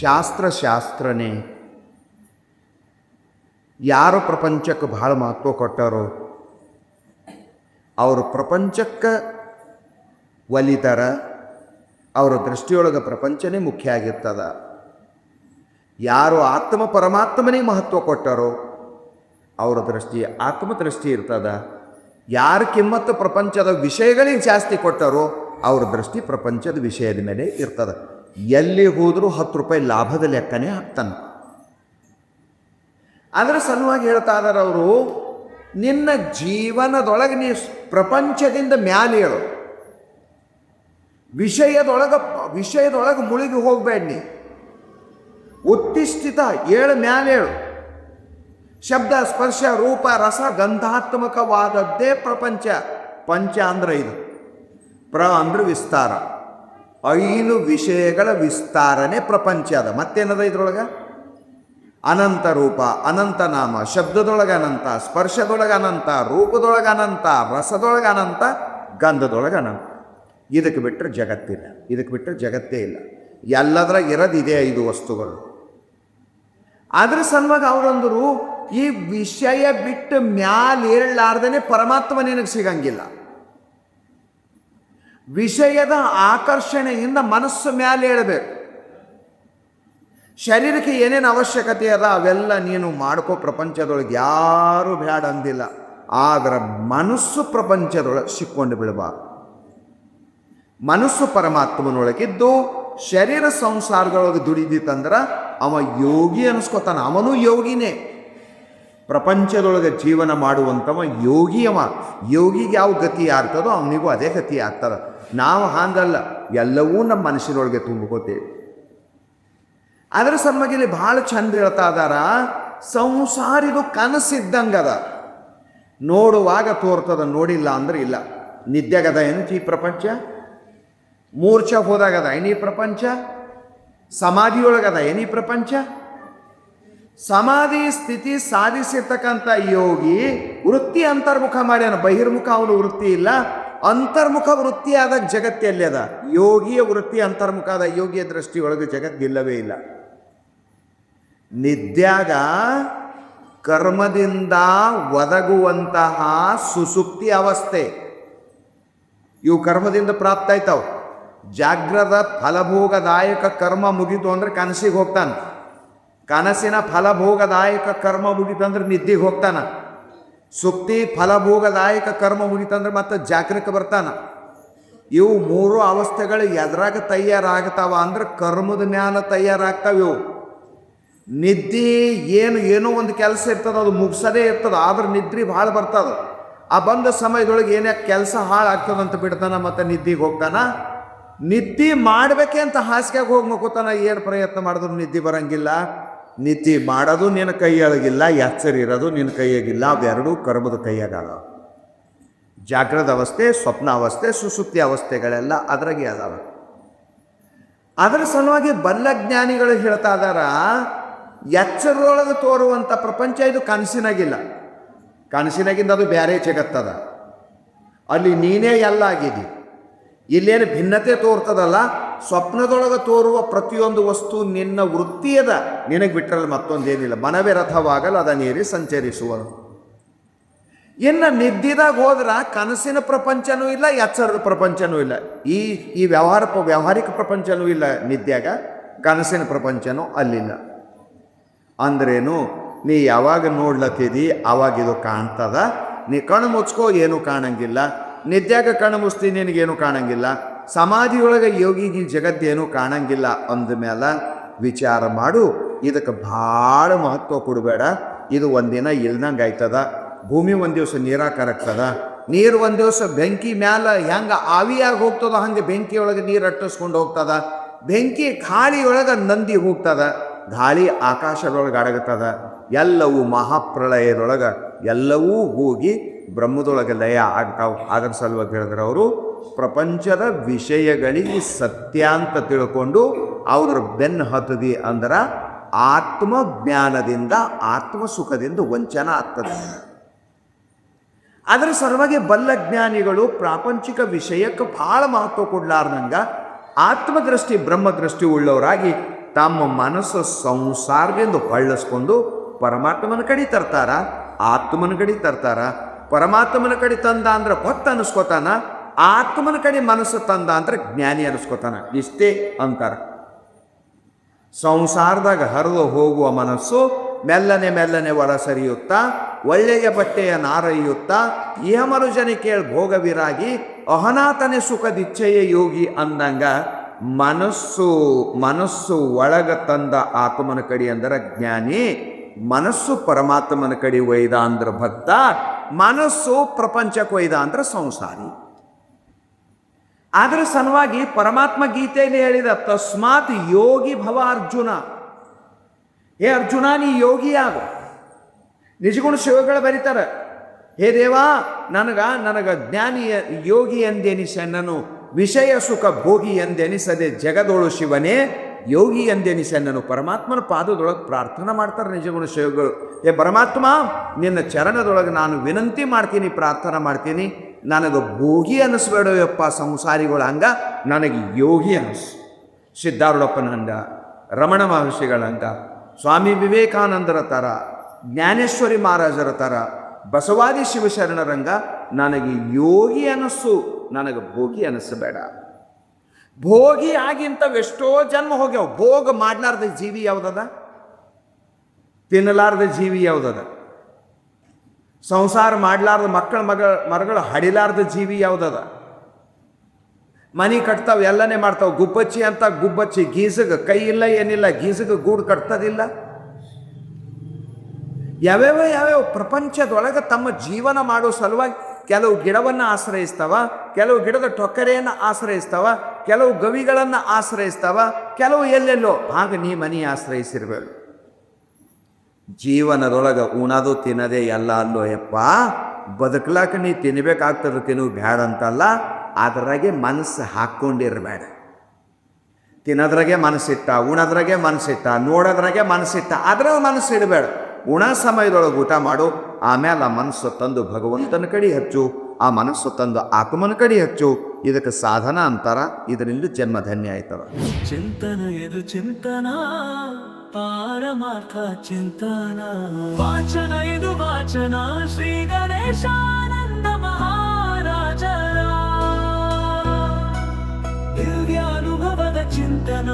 ಶಾಸ್ತ್ರ ಶಾಸ್ತ್ರನೇ ಯಾರು ಪ್ರಪಂಚಕ್ಕೆ ಬಹಳ ಮಹತ್ವ ಕೊಟ್ಟಾರೋ, ಅವರು ಪ್ರಪಂಚಕ್ಕೆ ಒಲಿತಾರ, ಅವರ ದೃಷ್ಟಿಯೊಳಗೆ ಪ್ರಪಂಚನೇ ಮುಖ್ಯ ಆಗಿರ್ತದ. ಯಾರು ಆತ್ಮ ಪರಮಾತ್ಮನೇ ಮಹತ್ವ ಕೊಟ್ಟಾರೋ, ಅವರ ದೃಷ್ಟಿ, ಆತ್ಮ ದೃಷ್ಟಿ ಇರ್ತದ. ಯಾರು ಕಿಮ್ಮತ್ತು ಪ್ರಪಂಚದ ವಿಷಯಗಳಿಗೆ ಜಾಸ್ತಿ ಕೊಟ್ಟಾರೋ, ಅವ್ರ ದೃಷ್ಟಿ ಪ್ರಪಂಚದ ವಿಷಯದ ಮೇಲೆ ಇರ್ತದೆ. ಎಲ್ಲಿ ಹೋದರೂ ಹತ್ತು ರೂಪಾಯಿ ಲಾಭದ ಲೆಕ್ಕನೇ ಹಾಕ್ತಾನೆ. ಅದರ ಸಲುವಾಗಿ ಹೇಳ್ತಾ ಇದ್ದಾರೆ ಅವರು, ನಿನ್ನ ಜೀವನದೊಳಗೆ ನೀ ಪ್ರಪಂಚದಿಂದ ಮ್ಯಾಲೇಳು ವಿಷಯದೊಳಗೆ ವಿಷಯದೊಳಗೆ ಮುಳುಗಿ ಹೋಗಬೇಡ ನೀ. ಉತ್ತಿಷ್ಠಿತ ಏಳು ಮ್ಯಾಲೇಳು ಶಬ್ದ, ಸ್ಪರ್ಶ, ರೂಪ, ರಸ, ಗಂಧಾತ್ಮಕವಾದದ್ದೇ ಪ್ರಪಂಚ. ಪಂಚ ಅಂದ್ರೆ ಇದು. ಪ್ರ ಅಂದ್ರೆ ವಿಸ್ತಾರ. ಐದು ವಿಷಯಗಳ ವಿಸ್ತಾರನೆ ಪ್ರಪಂಚ ಅದ. ಮತ್ತೇನದ ಇದ್ರೊಳಗೆ? ಅನಂತ ರೂಪ, ಅನಂತ ನಾಮ, ಶಬ್ದದೊಳಗೆ ಅನಂತ, ಸ್ಪರ್ಶದೊಳಗೆ ಅನಂತ, ರೂಪದೊಳಗೆ ಅನಂತ, ರಸದೊಳಗೆ ಅನಂತ, ಗಂಧದೊಳಗೆ ಅನಂತ. ಇದಕ್ಕೆ ಬಿಟ್ಟರೆ ಜಗತ್ತಿಲ್ಲ. ಇದಕ್ಕೆ ಬಿಟ್ಟರೆ ಜಗತ್ತೇ ಇಲ್ಲ. ಎಲ್ಲದರ ಇರದಿದೆ ಐದು ವಸ್ತುಗಳು. ಅದ್ರ ಸಲುವಾಗಿ ಅವರಂದರು ಈ ವಿಷಯ ಬಿಟ್ಟು ಮ್ಯಾಲೇಳಲಾರ್ದೇ ಪರಮಾತ್ಮ ನಿನಗೆ ಸಿಗಂಗಿಲ್ಲ. ವಿಷಯದ ಆಕರ್ಷಣೆಯಿಂದ ಮನಸ್ಸು ಮ್ಯಾಲೆ ಹೇಳಬೇಕು ಶರೀರಕ್ಕೆ ಏನೇನು ಅವಶ್ಯಕತೆ ಅದ ಅವೆಲ್ಲ ನೀನು ಮಾಡ್ಕೋ ಪ್ರಪಂಚದೊಳಗೆ ಯಾರೂ ಬ್ಯಾಡ ಅಂದಿಲ್ಲ. ಆದ್ರೆ ಮನಸ್ಸು ಪ್ರಪಂಚದೊಳಗೆ ಸಿಕ್ಕೊಂಡು ಬಿಡಬಾರ್ದು. ಮನಸ್ಸು ಪರಮಾತ್ಮನೊಳಗಿದ್ದು ಶರೀರ ಸಂಸಾರದೊಳಗೆ ದುಡಿದಿತ್ತಂದ್ರೆ ಅವ ಯೋಗಿ ಅನಿಸ್ಕೊತಾನೆ, ಅವನು ಯೋಗಿನೇ. ಪ್ರಪಂಚದೊಳಗೆ ಜೀವನ ಮಾಡುವಂಥವ ಯೋಗಿಯವ ಯೋಗಿಗೆ ಯಾವ ಗತಿ ಆಗ್ತದೋ ಅವನಿಗೂ ಅದೇ ಗತಿ ಆಗ್ತದ. ನಾವು ಹಾಗಲ್ಲ, ಎಲ್ಲವೂ ನಮ್ಮ ಮನಸ್ಸಿನೊಳಗೆ ತುಂಬ್ಕೋತೇವೆ. ಅದರ ಸಂಬಂಧದಲ್ಲಿ ಭಾಳ ಚಂದ ಹೇಳ್ತಾ ಇದಾರ ಸಂಸಾರಿದು ಕನಸಿದ್ದಂಗದ ನೋಡುವಾಗ ತೋರ್ತದ, ನೋಡಿಲ್ಲ ಅಂದ್ರೆ ಇಲ್ಲ. ನಿದ್ದೆಗದ ಏನು ಈ ಪ್ರಪಂಚ? ಮೂರ್ಛ ಹೋದಾಗದ ಏನೀ ಪ್ರಪಂಚ? ಸಮಾಧಿಯೊಳಗದ ಏನೀ ಪ್ರಪಂಚ? ಸಮಾಧಿ ಸ್ಥಿತಿ ಸಾಧಿಸಿರ್ತಕ್ಕಂಥ ಯೋಗಿ ವೃತ್ತಿ ಅಂತರ್ಮುಖ ಮಾಡ್ಯಾನ, ಬಹಿರ್ಮುಖ ಅವನು ವೃತ್ತಿ ಇಲ್ಲ. ಅಂತರ್ಮುಖ ವೃತ್ತಿ ಆದ ಜಗತ್ತೆಲ್ಲಿ ಅದ. ಯೋಗಿಯ ವೃತ್ತಿ ಅಂತರ್ಮುಖ ಆದ ಯೋಗಿಯ ದೃಷ್ಟಿಯೊಳಗೆ ಜಗತ್ತಿಲ್ಲವೇ ಇಲ್ಲ. ನಿದ್ಯಾಗ ಕರ್ಮದಿಂದ ಒದಗುವಂತಹ ಸುಸುಪ್ತಿ ಅವಸ್ಥೆ. ಇವು ಕರ್ಮದಿಂದ ಪ್ರಾಪ್ತ ಆಯ್ತಾವ. ಜಾಗ್ರದ ಫಲಭೋಗದಾಯಕ ಕರ್ಮ ಮುಗಿತು ಅಂದರೆ ಕನಸಿಗೆ ಹೋಗ್ತಾನೆ. ಕನಸಿನ ಫಲಭೋಗದಾಯಕ ಕರ್ಮ ಮುಗಿತಂದ್ರೆ ನಿದ್ದೆಗೆ ಹೋಗ್ತಾನ. ಸುಕ್ತಿ ಫಲಭೋಗದಾಯಕ ಕರ್ಮ ಮುಗಿತಂದ್ರೆ ಮತ್ತೆ ಜಾಗ್ರಕ ಬರ್ತಾನ. ಇವು ಮೂರು ಅವಸ್ಥೆಗಳು ಎದ್ರಾಗ ತಯಾರಾಗ್ತಾವ ಅಂದ್ರೆ ಕರ್ಮದ ಜ್ಞಾನ ತಯಾರಾಗ್ತಾವ ಇವು. ನಿದ್ದೆ ಏನು, ಏನೋ ಒಂದು ಕೆಲಸ ಇರ್ತದ, ಅದು ಮುಗಿಸದೇ ಇರ್ತದ, ಆದ್ರೆ ನಿದ್ರೆ ಭಾಳ ಬರ್ತದ. ಆ ಬಂದ ಸಮಯದೊಳಗೆ ಏನೇ ಕೆಲಸ ಹಾಳಾಗ್ತದಂತ ಬಿಡ್ತಾನ ಮತ್ತೆ ನಿದ್ದೆಗೆ ಹೋಗ್ತಾನ. ನಿದ್ದೆ ಮಾಡ್ಬೇಕೆ ಅಂತ ಹಾಸಿಗೆಗೆ ಹೋಗಿ ಮಕ್ಕೋತಾನ, ಏನು ಪ್ರಯತ್ನ ಮಾಡಿದ್ರು ನಿದ್ದೆ ಬರಂಗಿಲ್ಲ. ನಿದ್ದೆ ಮಾಡೋದು ನಿನ್ನ ಕೈಯೊಳಗಿಲ್ಲ ಎಚ್ಚರ ಇರೋದು ನಿನ್ನ ಕೈಯಾಗಿಲ್ಲ ಅವೆರಡೂ ಕರ್ಮದ ಕೈಯಾಗಲ್ಲ ಜಾಗ್ರದ ಅವಸ್ಥೆ, ಸ್ವಪ್ನ ಅವಸ್ಥೆ ಸುಸುಪ್ತಿ ಅವಸ್ಥೆಗಳೆಲ್ಲ ಅದ್ರಾಗೆ ಅದಾವೆ. ಅದರ ಸಲುವಾಗಿ ಬಲ್ಲ ಜ್ಞಾನಿಗಳು ಹೇಳ್ತಾ ಇದಾರ, ಎಚ್ಚರದೊಳಗೆ ತೋರುವಂಥ ಪ್ರಪಂಚ ಇದು ಕನಸಿನಾಗಿಲ್ಲ. ಕನಸಿನಾಗಿಂದ ಅದು ಬೇರೆ ಜಗತ್ತದ. ಅಲ್ಲಿ ನೀನೇ ಎಲ್ಲ ಆಗಿದಿ. ಇಲ್ಲೇನು ಭಿನ್ನತೆ ತೋರ್ತದಲ್ಲ? ಸ್ವಪ್ನದೊಳಗೆ ತೋರುವ ಪ್ರತಿಯೊಂದು ವಸ್ತು ನಿನ್ನ ವೃತ್ತಿಯದ ನಿನಗೆ ಬಿಟ್ಟರಲ್ಲಿ ಮತ್ತೊಂದೇನಿಲ್ಲ. ಮನವೇ ರಥವಾಗಲ್ಲ ಅದ ನೀರಿ ಸಂಚರಿಸುವನು ಇನ್ನು ನಿದ್ದಿದಾಗ ಹೋದ್ರೆ ಕನಸಿನ ಪ್ರಪಂಚನೂ ಇಲ್ಲ, ಎಚ್ಚರದ ಪ್ರಪಂಚನೂ ಇಲ್ಲ. ಈ ಈ ವ್ಯವಹಾರ, ವ್ಯವಹಾರಿಕ ಪ್ರಪಂಚನೂ ಇಲ್ಲ ನಿದ್ಯಾಗ ಕನಸಿನ ಪ್ರಪಂಚನೂ ಅಲ್ಲಿಲ್ಲ. ಅಂದ್ರೇನು, ನೀ ಯಾವಾಗ ನೋಡ್ಲತ್ತಿದಿ, ಅವಾಗ ಇದು ಕಾಣ್ತದ. ನೀ ಕಣ್ಣು ಮುಚ್ಕೋ, ಏನೂ ಕಾಣಂಗಿಲ್ಲ. ನಿದ್ಯಾಗ ಕಣ್ಣು ಮುಸ್ತೀನಿ ನಿನಗೇನು ಕಾಣಂಗಿಲ್ಲ? ಸಮಾಧಿಯೊಳಗೆ ಯೋಗಿಗೆ ಜಗತ್ತೇನು ಕಾಣಂಗಿಲ್ಲ ಅಂದಮೇಲೆ ವಿಚಾರ ಮಾಡು. ಇದಕ್ಕೆ ಭಾಳ ಮಹತ್ವ ಕೊಡಬೇಡ. ಇದು ಒಂದಿನ ಇಲ್ದಂಗೆ ಆಯ್ತದ. ಭೂಮಿ ಒಂದು ದಿವಸ ನೀರಾಕಾರಕ್ತದ ನೀರು ಒಂದು ದಿವಸ ಬೆಂಕಿ ಮ್ಯಾಲ ಹೆಂಗೆ ಆವಿಯಾಗಿ ಹೋಗ್ತದ ಹಂಗೆ ಬೆಂಕಿಯೊಳಗೆ ನೀರು ಅಟ್ಟಿಸ್ಕೊಂಡು ಹೋಗ್ತದ. ಬೆಂಕಿ ಗಾಳಿಯೊಳಗೆ ನಂದಿ ಹೋಗ್ತದ. ಗಾಳಿ ಆಕಾಶದೊಳಗೆ ಅಡಗುತ್ತದ ಎಲ್ಲವೂ ಮಹಾಪ್ರಳಯದೊಳಗೆ ಎಲ್ಲವೂ ಹೋಗಿ ಬ್ರಹ್ಮದೊಳಗೆ ಲಯ ಆಗ್ತಾವೆ ಅದರ ಸಲುವಾಗಿ ಹೇಳಿದ್ರೆ ಅವರು, ಪ್ರಪಂಚದ ವಿಷಯಗಳಿಗೆ ಸತ್ಯ ಅಂತ ತಿಳ್ಕೊಂಡು ಅವ್ರ ಬೆನ್ನು ಹತ್ತದಿ ಅಂದ್ರೆ ಆತ್ಮ ಜ್ಞಾನದಿಂದ ಆತ್ಮ ಸುಖದಿಂದ ವಂಚನ ಆಗ್ತದೆ. ಅದರ ಸಲುವಾಗಿ ಬಲ್ಲ ಜ್ಞಾನಿಗಳು ಪ್ರಾಪಂಚಿಕ ವಿಷಯಕ್ಕೆ ಭಾಳ ಮಹತ್ವ ಕೊಡ್ಲಾರ್ದಂಗ ಆತ್ಮದೃಷ್ಟಿ ಬ್ರಹ್ಮದೃಷ್ಟಿ ಉಳ್ಳವರಾಗಿ ತಮ್ಮ ಮನಸ್ಸು ಸಂಸಾರದಿಂದ ಹೊಳ್ಳಿಸ್ಕೊಂಡು ಪರಮಾತ್ಮನ ಕಡೆ ತರ್ತಾರ, ಆತ್ಮನ ಕಡೆ ತರ್ತಾರ ಪರಮಾತ್ಮನ ಕಡೆ ತಂದ ಅಂದ್ರೆ ಹೊತ್ತು ಅನಿಸ್ಕೋತಾನ, ಆತ್ಮನ ಕಡೆ ಮನಸ್ಸು ತಂದ ಅಂದ್ರೆ ಜ್ಞಾನಿ ಅನಿಸ್ಕೋತಾನ. ಇಷ್ಟೇ ಅಂತಾರೆ. ಸಂಸಾರದಾಗ ಹರಿದು ಹೋಗುವ ಮನಸ್ಸು ಮೆಲ್ಲನೆ ಮೆಲ್ಲನೆ ಒಳ ಸರಿಯುತ್ತಾ, ಒಳ್ಳೆಯ ಬಟ್ಟೆಯ ನಾರಯ್ಯುತ್ತಾ ಇಹಮರುಜನೆ ಕೇಳಿ ಭೋಗವಿರಾಗಿ ಅಹನಾತನೆ ಸುಖದಿಚ್ಛೆಯ ಯೋಗಿ ಅಂದಂಗ ಮನಸ್ಸು ಮನಸ್ಸು ಒಳಗ ತಂದ ಆತ್ಮನ ಕಡೆ ಅಂದ್ರೆ ಜ್ಞಾನಿ, ಮನಸ್ಸು ಪರಮಾತ್ಮನ ಕಡೆ ಒಯ್ದ ಅಂದ್ರೆ ಭಕ್ತ ಮನಸ್ಸು ಪ್ರಪಂಚ ಕೊಯ್ದ ಅಂದ್ರ ಸಂಸಾರಿ. ಅದರ ಸಲುವಾಗಿ ಪರಮಾತ್ಮ ಗೀತೆಯಲ್ಲಿ ಹೇಳಿದ, ತಸ್ಮಾತ್ ಯೋಗಿ ಭವ ಅರ್ಜುನ. ಹೇ ಅರ್ಜುನ, ನೀ ಯೋಗಿ ಆಗು. ನಿಜಗುಣ ಶಿವಗಳು ಬರೀತಾರೆ, ಹೇ ದೇವಾ, ನನಗ ನನಗ ಜ್ಞಾನಿಯ ಯೋಗಿ ಎಂದೆನಿಸೆನ್ನನು ವಿಷಯ ಸುಖ ಭೋಗಿ ಎಂದೆನಿಸದೆ ಜಗದೋಳು ಶಿವನೇ. ಯೋಗಿ ಎಂದೆನಿಸೆನ್ನನು ಪರಮಾತ್ಮನ ಪಾದದೊಳಗೆ ಪ್ರಾರ್ಥನೆ ಮಾಡ್ತಾರೆ ನಿಜಗುಣ ಶಿವಗಳು ಏ ಪರಮಾತ್ಮ, ನಿನ್ನ ಚರಣದೊಳಗೆ ನಾನು ವಿನಂತಿ ಮಾಡ್ತೀನಿ, ಪ್ರಾರ್ಥನೆ ಮಾಡ್ತೀನಿ. ನನಗೆ ಭೋಗಿ ಅನ್ನಿಸ್ಬೇಡವಪ್ಪ ಸಂಸಾರಿಗಳ ಹಂಗ, ನನಗೆ ಯೋಗಿ ಅನಿಸು. ಸಿದ್ಧಾರೂಢಪ್ಪನ ಹಂಗ ರಮಣ ಮಹರ್ಷಿಗಳಂಗ ಸ್ವಾಮಿ ವಿವೇಕಾನಂದರ ಥರ, ಜ್ಞಾನೇಶ್ವರಿ ಮಹಾರಾಜರ ಥರ, ಬಸವಾದಿ ಶಿವಶರಣರಂಗ ನನಗೆ ಯೋಗಿ ಅನಸ್ಸು, ನನಗೆ ಭೋಗಿ ಅನ್ನಿಸಬೇಡ ಭೋಗಿ ಆಗಿಂತವೆಷ್ಟೋ ಜನ್ಮ ಹೋಗ್ಯಾವ. ಭೋಗ ಮಾಡ್ಲಾರ್ದ ಜೀವಿ ಯಾವುದದ? ತಿನ್ನಲಾರ್ದ ಜೀವಿ ಯಾವುದದ? ಸಂಸಾರ ಮಾಡಲಾರ್ದ ಮಕ್ಕಳ ಮಗ, ಮರಗಳು ಹಡಿಲಾರ್ದ ಜೀವಿ ಯಾವುದದ? ಮನಿ ಕಟ್ತಾವ, ಎಲ್ಲನೇ ಮಾಡ್ತಾವ. ಗುಬ್ಬಚ್ಚಿ ಅಂತ ಗುಬ್ಬಚ್ಚಿ ಗೀಸಗ ಕೈ ಇಲ್ಲ, ಏನಿಲ್ಲ, ಗೀಸಗ ಗೂಡು ಕಟ್ತದಿಲ್ಲ. ಯಾವ್ಯಾವ ಯಾವ್ಯಾವ ಪ್ರಪಂಚದೊಳಗೆ ತಮ್ಮ ಜೀವನ ಮಾಡೋ ಸಲುವಾಗಿ ಕೆಲವು ಗಿಡವನ್ನು ಆಶ್ರಯಿಸ್ತವ, ಕೆಲವು ಗಿಡದ ಟೊಕ್ಕರೆಯನ್ನು ಆಶ್ರಯಿಸ್ತವ, ಕೆಲವು ಗವಿಗಳನ್ನು ಆಶ್ರಯಿಸ್ತವ, ಕೆಲವು ಎಲ್ಲೆಲ್ಲೋ ಆಗ ನೀ ಮನಿ ಆಶ್ರಯಿಸಿರ್ಬೇಕು ಜೀವನದೊಳಗೆ ಉಣದು ತಿನ್ನದೆ ಎಲ್ಲ ಅಲ್ಲೋ ಯಪ್ಪ, ಬದುಕ್ಲಾಕ ನೀ ತಿನ್ಬೇಕಾಗ್ತದೆ ತಿನ್ನು ಬ್ಯಾಡ ಅಂತಲ್ಲ ಅದರಾಗೆ ಮನಸ್ಸು ಹಾಕ್ಕೊಂಡಿರಬೇಡ. ತಿನ್ನೋದ್ರಾಗೆ ಮನಸ್ಸಿಟ್ಟ, ಉಣದ್ರಾಗೆ ಮನಸ್ಸಿಟ್ಟ, ನೋಡೋದ್ರಾಗೆ ಮನಸ್ಸಿಟ್ಟ, ಅದ್ರಾಗ ಮನಸ್ಸು ಇಡಬೇಡ ಉಣ ಸಮಯದೊಳಗೆ ಊಟ ಮಾಡು. ಆಮೇಲೆ ಆ ಮನಸ್ಸು ತಂದು ಭಗವಂತನ ಕಡೆ ಹಚ್ಚು. ಆ ಮನಸ್ಸು ತಂದು ಆತ್ಮನ ಕಡೆ ಹಚ್ಚು. ಇದಕ್ಕೆ ಸಾಧನ ಅಂತಾರ. ಇದರಿಂದ ಜನ್ಮಧನ್ಯ ಆಯ್ತವ ಚಿಂತನ ಇದು ಚಿಂತನ, ಪಾರಮಾರ್ಥ ಚಿಂತನ. ವಾಚನ ಇದು ವಾಚನ, ಶ್ರೀ ಗಣೇಶಾನಂದ ಮಹಾರಾಜರ. ದಿವ್ಯಾನುಭವದ ಚಿಂತನ.